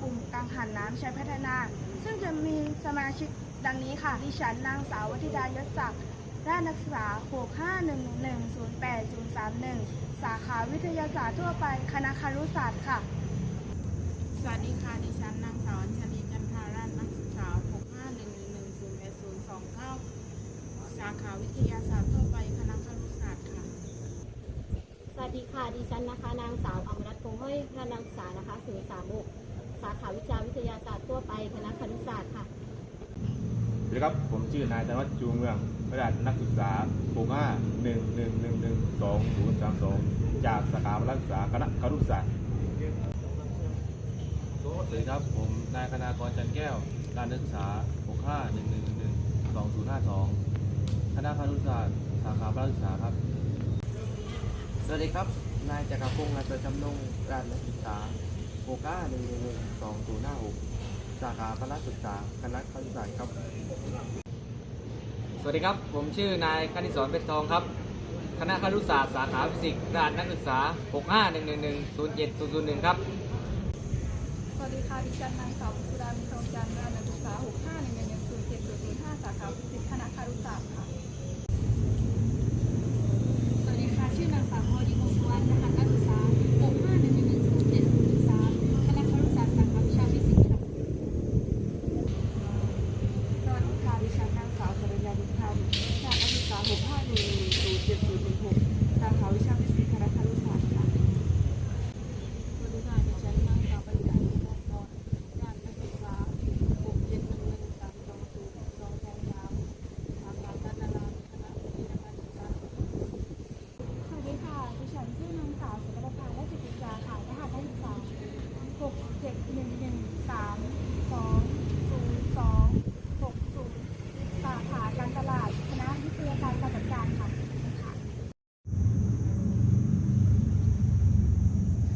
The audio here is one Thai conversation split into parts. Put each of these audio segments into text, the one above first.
ปุ่มการหั่นน้ำใช้พัฒนา ซึ่งจะมีสมาชิกดังนี้ค่ะ ดิฉันนางสาววัิดายศศักดิ์ด้านนักศึกษา 651108031 สาขาวิทยาศาสตร์ทั่วไป คณะครุศาสตร์ค่ะ สวัสดีค่ะ ดิฉันนางสาวอัญชลีจันทาราชนักศึกษา 651108029 สาขาวิทยาศาสตร์ทั่วไป คณะครุศาสตร์ค่ะ สวัสดีค่ะ ดิฉันนะคะ นางสาวอมรัตน์คงห้อยพระนางศึกษานะคะศูนย์สาขาวิชาวิทยาศาสตร์ทั่วไปคณะคณิตศาสตร์ค่ะสวัสดีครับ ผมชื่อนายธนวัฒน์จูเมืองระดับนักศึกษา65 1 1 1 1 2 0 3 2 จากสาขานักศึกษาคณะครุศาสตร์สวัสดีครับผมนายคณากรจันแก้วการนักศึกษา 65 1 1 1 1 2 0 5 2 คณะครุศาสตร์สาขาพระศึกษาครับ สวัสดีครับ นายจักรพงศ์นันทจำนงราชนักศึกษา โอก้าหนึ่งหนึ่งหนึ่งสองศูนย์ห้าหกสาขาพละศึกษาคณะครุศาสตร์ครับ สวัสดีครับ ผมชื่อนายคณิศรเพชรทองครับ คณะครุศาสตร์สาขาฟิสิกส์ด้านนักศึกษา 651110701 ครับ สวัสดีค่ะ ดิฉันนางสาวบุษรามีทองจันทร์ด้านนักศึกษา 651107005 สาขาฟิสิกส์คณะครุศาสตร์ค่ะ สวัสดีค่ะ ชื่อนางสาวพอดีคงสุวรรณรหัสนักศึกษา651110703คณะครุศาสตร์สาขาวิชาฟิสิกส์ค่ะ สวัสดีค่ะ ดิฉันนางสาวสรญญาบุญธรรมจากนักศึกษา 651107016 สาขาวิชาฟิสิกส์คณะครุศาสตร์ค่ะ สวัสดีค่ะ ดิฉันนางสาวปริยาสุนทรพรด้านนักศึกษา 67113202223 สาขาการตลาดคณะวิทยาการศึกษา สวัสดีค่ะ ดิฉันชื่อนางสาวสุภภาและจิตติจาค่ะรหัสนักศึกษา 671132026สาขาการตลาดคณะวิทยาการการจัดการค่ะ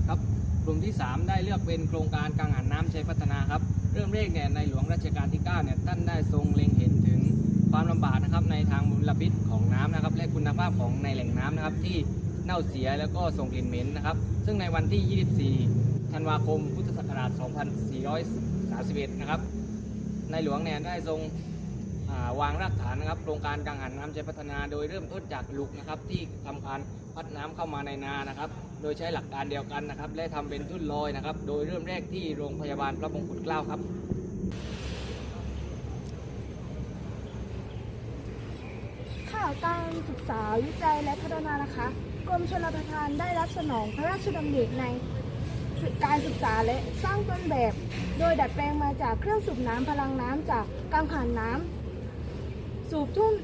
ครับกลุ่มที่ 3 ได้เลือกเป็นโครงการกังหันน้ำใช้พัฒนาครับ เริ่มแรกเนี่ยในหลวงรัชกาลที่9เนี่ยท่านได้ทรงเล็งเห็นถึงความลำบากนะครับในทางมลพิษของน้ำนะครับ และคุณภาพของในแหล่งน้ำนะครับที่เน่าเสียแล้วก็ส่งกลิ่นเหม็นนะครับ ซึ่งในวันที่ 24 ธันวาคม พุทธศักราช 2431 นะครับ ในหลวงเนี่ยได้ทรงาวางรากฐานนะครับ โครงการกังหันน้ำใช้พัฒนาโดยเริ่มต้นจากลุกนะครับที่ทำการพัดน้ำเข้ามาในนานะครับ โดยใช้หลักการเดียวกันนะครับ และทำเป็นทุ่นลอยนะครับ โดยเริ่มแรกที่โรงพยาบาลพระมงกุฎเกล้าครับค่ะการศึกษาวิจัยและพัฒนานะคะกรมชลประทานได้รับสนองพระราชดำริใน การศึกษาและสร้างต้นแบบ โดยดัดแปลงมาจากเครื่องสูบน้ำพลังน้ำจากกังหันน้ำสูบทุ่น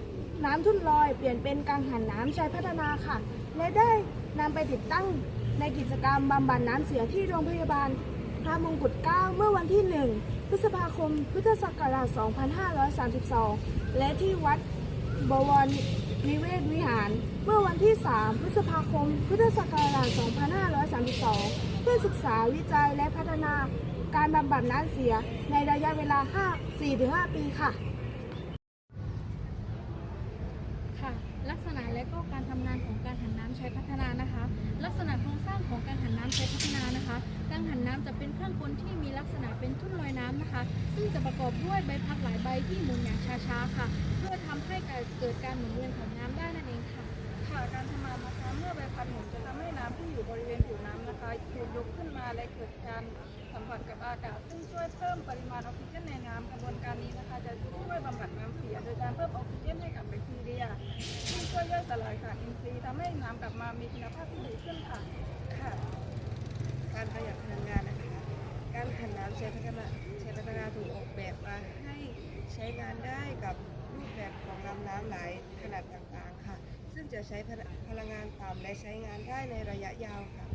น้ำทุ่นลอย เปลี่ยนเป็นกังหันน้ำใช้พัฒนาค่ะ และได้นำไปติดตั้งในกิจกรรมบำบัดน้ำเสียที่โรงพยาบาลพระมงกุฎเกล้าเมื่อวันที่ 1 พฤษภาคม พุทธศักราช 2532 และที่วัดบวร นิเวศวิหาร เมื่อวันที่ 3 พฤษภาคม พุทธศักราช 2532 เพื่อศึกษาวิจัยและพัฒนาการบำบัดน้ำเสียในระยะเวลา 5 4-5 ปีค่ะค่ะ ลักษณะและก็การทำงานของการหันน้ำใช้พัฒนานะคะ ลักษณะโครงสร้างของการหันน้ำใช้พัฒนานะคะการหันน้ำจะเป็นเครื่องกลที่มีลักษณะเป็นทุ่นลอยน้ำนะคะ ซึ่งจะประกอบด้วยใบพัดหลายใบที่หมุนอย่างช้าๆค่ะ เพื่อทำให้เกิดการหมุนเวียนของน้ำได้นั่นเองค่ะ ค่ะการทำงานนะคะเมื่อใบพัดหมุนจะทำให้น้ำที่อยู่บริเวณผิวน้ำนะคะถูกยกขึ้นมาและเกิดการสัมผัสกับอากาศ ซึ่งช่วยเพิ่มปริมาณออกซิเจนในน้ำกระบวนการนี้นะคะ จะช่วยบำบัดน้ำเสีย โดยการเพิ่มออกซิเจนให้กับแบคทีเรียซึ่งช่วยย่อยสลายขาดอินทรีย์ทำให้น้ำกลับมามีคุณภาพที่ดีขึ้นค่ะค่ะ การประหยัดพลังงานนะคะ การขันน้ำใช้พัฒนาใช้พัฒนาถูกออกแบบมาให้ใช้งานได้กับ รูปแบบของลำน้ำไหลขนาดต่างๆค่ะ ซึ่งจะใช้พลังงานต่ำและใช้งานได้ในระยะยาวค่ะ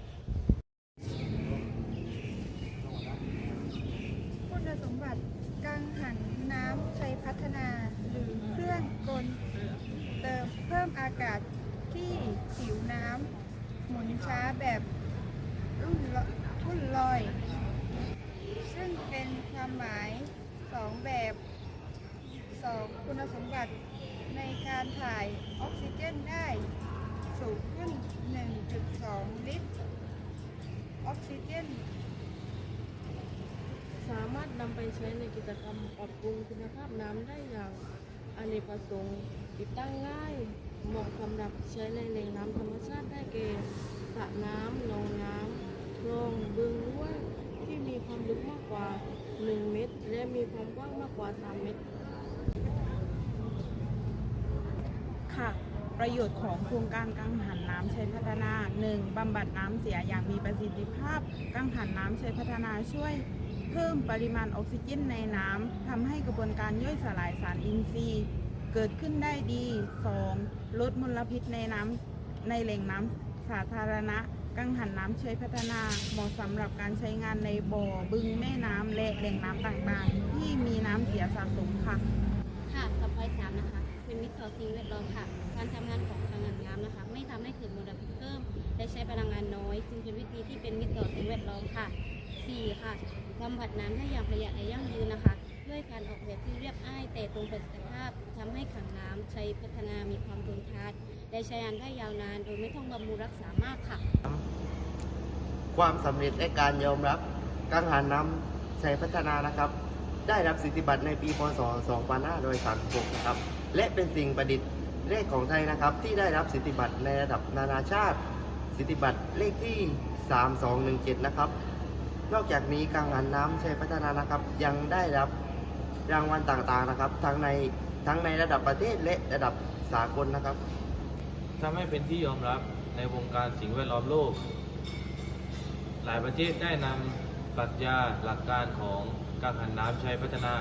คุณสมบัติกังหันน้ำใช้พัฒนาหรือเครื่องกลเติมเพิ่มอากาศที่ผิวน้ำหมุนช้าแบบรุ่นทุ่นลอย ซึ่งเป็นความหมายสองแบบ สองคุณสมบัติในการถ่ายออกซิเจนได้สูงขึ้น 1.2 ลิตร ออกซิเจน สามารถนำไปใช้ในกิจกรรมปรับปรุงคุณภาพน้ำได้อย่างอเนกประสงค์ติดตั้งง่าย เหมาะสำหรับใช้ในแหล่งน้ำธรรมชาติได้แก่สระน้ำหนองน้ำคลองบึงห้วยที่มีความลึกมากกว่า 1 เมตร และมีความกว้างมากกว่า 3 เมตร ค่ะ ประโยชน์ของโครงการกังหันน้ำใช้พัฒนา 1. บำบัดน้ำเสียอย่างมีประสิทธิภาพ กังหันน้ำใช้พัฒนาช่วย เพิ่มปริมาณออกซิเจนในน้ำทำให้กระบวนการย่อยสลายสารอินทรีย์ เกิดขึ้นได้ดี 2. ลดมลพิษในน้ำในแหล่งน้ำสาธารณะกังหันน้ำใช้พัฒนาเหมาะสำหรับการใช้งานในบ่อบึงแม่น้ำและแหล่งน้ำต่างๆ ที่มีน้ำเสียสะสมค่ะ ค่ะต่อไปสามนะคะ เป็นมิตรต่อสิ่งแวดล้อมค่ะ การทำงานของกังหันน้ำนะคะ ไม่ทำให้เกิดมลพิษเพิ่ม และใช้พลังงานน้อย จึงเป็นวิธีที่เป็นมิตรต่อสิ่งแวดล้อมค่ะ 4. ค่ะบำบัดน้ำได้อย่างประหยัดและยั่งยืนนะคะ ด้วยการออกแบบที่เรียบง่าย แต่ตรงประสิทธิภาพทำให้ขังน้ำใช้พัฒนามีความทนทานและใช้งานได้ยาวนาน โดยไม่ต้องบำรุงรักษามากค่ะ ความสำเร็จและการยอมรับกังหันน้ำใช้พัฒนานะครับ ได้รับสิทธิบัตรในปีพศ 2536 นะครับ และเป็นสิ่งประดิษฐ์แรกของไทยนะครับ ที่ได้รับสิทธิบัตรในระดับนานาชาติ สิทธิบัตรเลขที่ 3217 นะครับ นอกจากนี้กังหันน้ำใช้พัฒนานะครับ ยังได้รับรางวัลต่างๆนะครับ ทั้งในทั้งในระดับประเทศและระดับสากลนะครับทำให้เป็นที่ยอมรับในวงการสิ่งแวดล้อมโลก หลายประเทศได้นำปรัชญาหลักการของกังหันน้ำใช้พัฒนา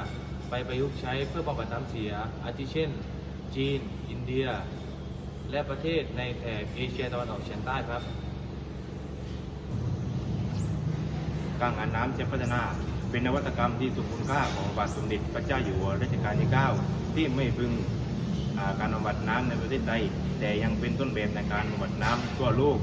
ไปประยุกต์ใช้เพื่อบำบัดน้ำเสีย อาทิเช่น จีน อินเดีย และประเทศในแถบเอเชียตะวันออกเฉียงใต้ครับ กังหันน้ำใช้พัฒนา เป็นนวัตกรรมที่สูงคุณค่าของบาทสมเด็จพระเจ้าอยู่หัวรัชกาลที่ 9 ที่ไม่พึงอ่าการบำบัดน้ำในประเทศไทยแต่ยังเป็นต้นแบบในการบำบัดน้ำทั่วโลก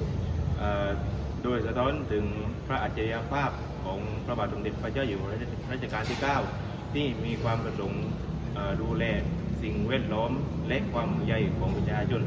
โดยสะท้อนถึงพระอัจฉริยภาพของพระบาทสมเด็จพระเจ้าอยู่หัวรัชกาลที่ 9 ที่มีความประสงค์ดูแลสิ่งแวดล้อมและความห่วงใยของประชาชน